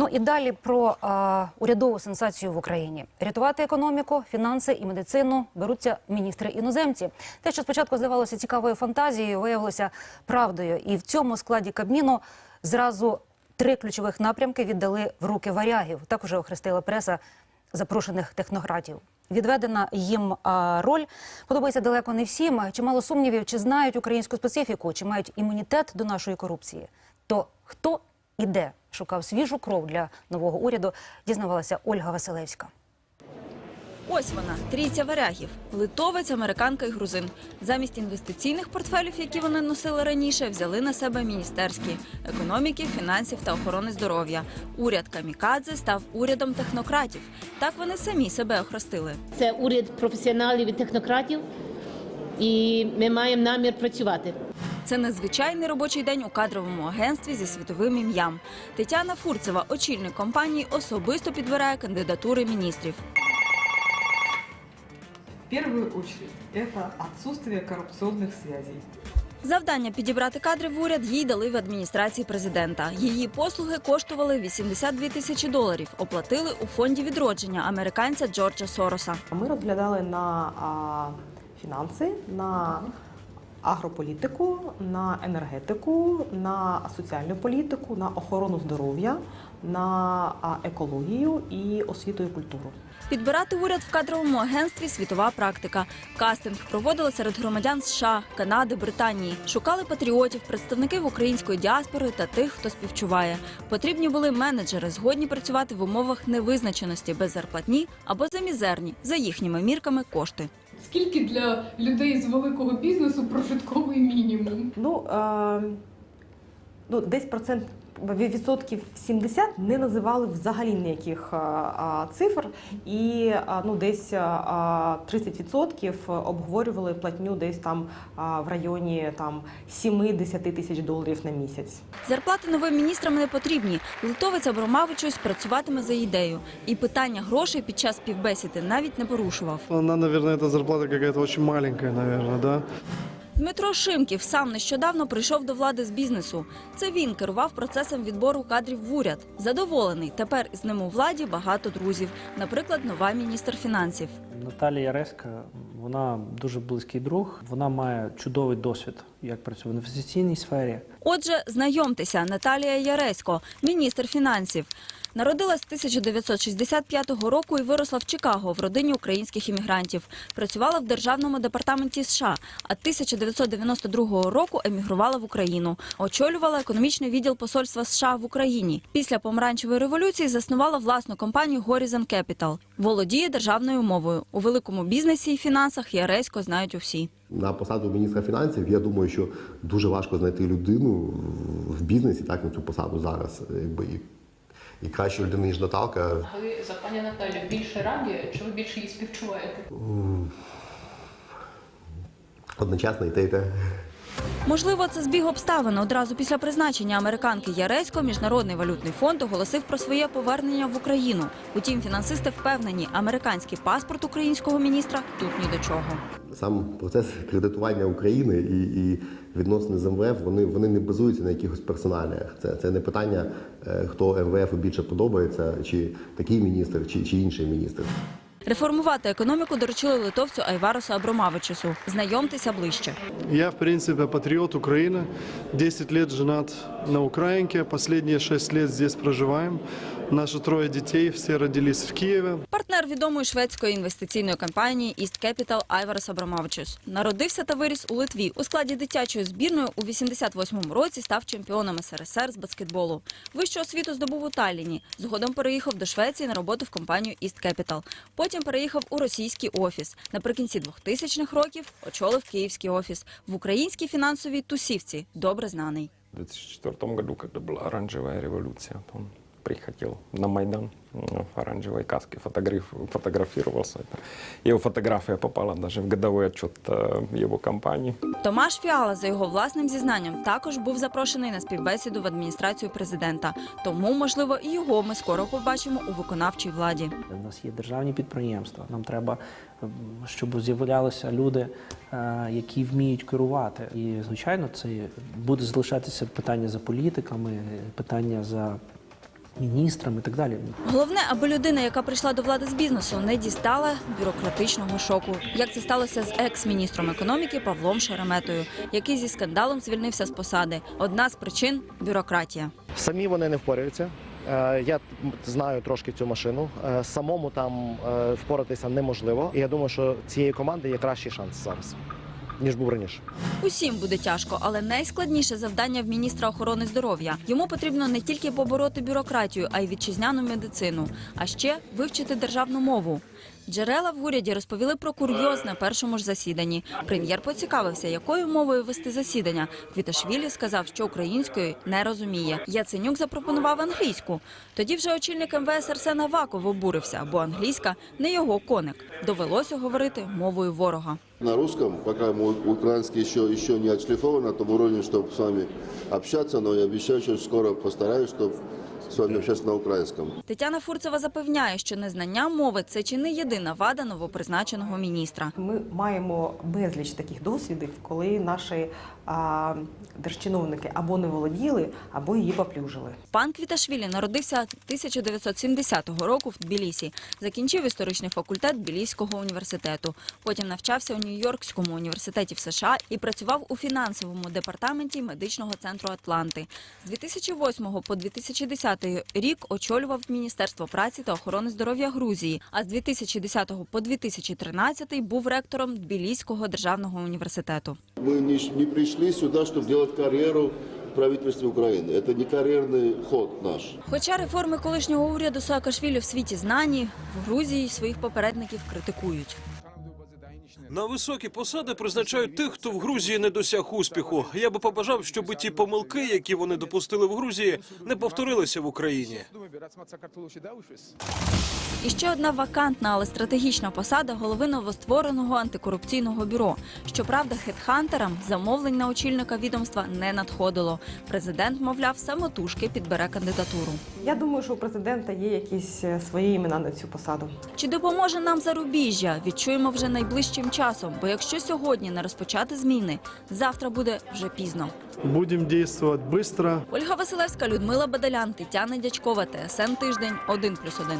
Ну і далі про а, урядову сенсацію в Україні. Рятувати економіку, фінанси і медицину беруться міністри іноземці. Те, що спочатку здавалося цікавою фантазією, виявилося правдою. І в цьому складі Кабміну зразу три ключових напрямки віддали в руки варягів. Так уже охрестила преса запрошених технократів. Відведена їм а, роль подобається далеко не всім. Чимало сумнівів, чи знають українську специфіку, чи мають імунітет до нашої корупції. То хто і де шукав свіжу кров для нового уряду, дізнавалася Ольга Василевська. Ось вона, трійця варягів, литовець, американка і грузин. Замість інвестиційних портфелів, які вони носили раніше, взяли на себе міністерські економіки, фінансів та охорони здоров'я. Уряд Камікадзе став урядом технократів. Так вони самі себе охрестили. Це уряд професіоналів і технократів, і ми маємо намір працювати. Це незвичайний робочий день у кадровому агентстві зі світовим ім'ям. Тетяна Фурцева, очільник компанії, особисто підбирає кандидатури міністрів. В первую очередь это отсутствие коррупционных связей. Завдання підібрати кадри в уряд їй дали в адміністрації президента. Її послуги коштували 82 тисячі доларів. Оплатили у фонді відродження американця Джорджа Сороса. Ми розглядали на а, фінанси, на агрополітику, на енергетику, на соціальну політику, на охорону здоров'я, на екологію і освіту і культуру. Підбирати уряд в кадровому агентстві світова практика. Кастинг проводили серед громадян США, Канади, Британії. Шукали патріотів, представників української діаспори та тих, хто співчуває. Потрібні були менеджери, згодні працювати в умовах невизначеності без зарплатні або за мізерні, за їхніми мірками кошти. Скільки для людей з великого бізнесу прожитковий мінімум? Ну, е, ну десь процент відсотків 70 не називали взагалі ніяких а, а, цифр, і а, ну десь а, 30% обговорювали платню десь там а, в районі там 7-10 тисяч доларів на місяць. Зарплати новим міністрам не потрібні. Литовець Абромавичус працюватиме за ідею. І питання грошей під час співбесіди навіть не порушував. Она, наверное, эта зарплата какая-то очень маленькая, да? Дмитро Шимків сам нещодавно прийшов до влади з бізнесу. Це він керував процесом відбору кадрів в уряд. Задоволений. Тепер з ним у владі багато друзів. Наприклад, нова міністр фінансів. Наталія Яреська, вона дуже близький друг. Вона має чудовий досвід, як працює в інвестиційній сфері. Отже, знайомтеся, Наталія Яресько, міністр фінансів. Народилась 1965 року і виросла в Чикаго в родині українських іммігрантів. Працювала в державному департаменті США, а 1992 року емігрувала в Україну. Очолювала економічний відділ посольства США в Україні. Після помаранчевої революції заснувала власну компанію Horizon Capital. Володіє державною мовою. У великому бізнесі і фінансах Яресько знають усі. На посаду міністра фінансів я думаю, що дуже важко знайти людину в бізнесі, так на цю посаду зараз, якби і кращу людину, ніж Наталка. Ви за пані Наталю більше раді, чи ви більше її співчуваєте? Одночасно і те, і те. Можливо, це збіг обставин. Одразу після призначення американки Яресько Міжнародний валютний фонд оголосив про своє повернення в Україну. Утім, фінансисти впевнені, американський паспорт українського міністра тут ні до чого. Сам процес кредитування України і, і відносини з МВФ вони, вони не базуються на якихось персоналіях. Це, це не питання, е, хто МВФ більше подобається, чи такий міністр, чи, чи інший міністр. Реформувати економіку доручили литовцю Айварусу Абромавичусу. Знайомтеся ближче. Я, в принципі патріот України. 10 років женат на Українці. останні 6 лет здесь проживаем. Наши трое детей все родились в Киеве. Партнер відомої шведської інвестиційної компанії East Capital Айварус Абрамавичус. Народився та виріс у Литві. У складі дитячої збірної у 88-му році став чемпіоном СРСР з баскетболу. Вищу освіту здобув у Талліні. Згодом переїхав до Швеції на роботу в компанію East Capital. Потім переїхав у російський офіс. Наприкінці 2000-х років очолив київський офіс в українській фінансовій тусівці. Добре знаний. В 2004 году, когда была оранжевая революция, то он приходил на Майдан ну, в оранжевой каске, фотограф, фотографировался. Его фотография попала даже в годовой отчет э, его компании. Томаш Фіала, за його власним зізнанням, також був запрошений на співбесіду в адміністрацію президента. Тому, можливо, і його ми скоро побачимо у виконавчій владі. У нас є державні підприємства. Нам треба, щоб з'являлися люди, е, які вміють керувати. І звичайно, це буде залишатися питання за політиками, питання за міністрам і так далі. Головне, аби людина, яка прийшла до влади з бізнесу, не дістала бюрократичного шоку. Як це сталося з екс-міністром економіки Павлом Шереметою, який зі скандалом звільнився з посади. Одна з причин бюрократія. Самі вони не впораються. Е, Я знаю трошки цю машину. Е, Самому там е, впоратися неможливо. І я думаю, що цієї команди є кращий шанс зараз, ніж був раніше. Усім буде тяжко, але найскладніше завдання в міністра охорони здоров'я. Йому потрібно не тільки побороти бюрократію, а й вітчизняну медицину, а ще вивчити державну мову. Джерела в уряді розповіли про курйоз на першому ж засіданні. Прем'єр поцікавився, якою мовою вести засідання. Квіташвілі сказав, що української не розуміє. Яценюк запропонував англійську. Тоді вже очільник МВС Арсен Аваков обурився, бо англійська не його коник. Довелося говорити мовою ворога. На русском, пока украинский еще, еще не отшлифован на том уровне, чтобы с вами общаться, но я обещаю, что скоро постараюсь, чтобы вами общаться на украинском. Тетяна Фурцева запевняє, що незнання мови це чи не єдина вада новопризначеного міністра. Ми маємо безліч таких досвідів, коли наші а, держчиновники або не володіли, або її поплюжили. Пан Квіташвілі народився 1970 року в Тбілісі. Закінчив історичний факультет Тбіліського університету. Потім навчався у Нью-Йоркському університеті в США і працював у фінансовому департаменті медичного центру Атланти. З 2008 по 2010 рік очолював Міністерство праці та охорони здоров'я Грузії. А з 2010 по 2013 був ректором Тбіліського державного університету. Мы не, ш- не пришли сюда, чтобы делать карьеру в правительстве Украины. Это не карьерный ход наш. Хоча реформи колишнього уряду Саакашвілі в світі знані, в Грузії своїх попередників критикують. На високі посади призначають тих, хто в Грузії не досяг успіху. Я би побажав, щоб ті помилки, які вони допустили в Грузії, не повторилися в Україні. І ще одна вакантна, але стратегічна посада голови новоствореного антикорупційного бюро. Щоправда, хедхантерам замовлень на очільника відомства не надходило. Президент, мовляв, самотужки підбере кандидатуру. Я думаю, що у президента є якісь е, свої імена на цю посаду. Чи допоможе нам зарубіжжя? Відчуємо вже найближчим часом. Бо якщо сьогодні не розпочати зміни, завтра буде вже пізно. Будем действовать быстро. Ольга Василевська, Людмила Бадалян, Тетяна Дячкова, ТСН Тиждень, 1+,1.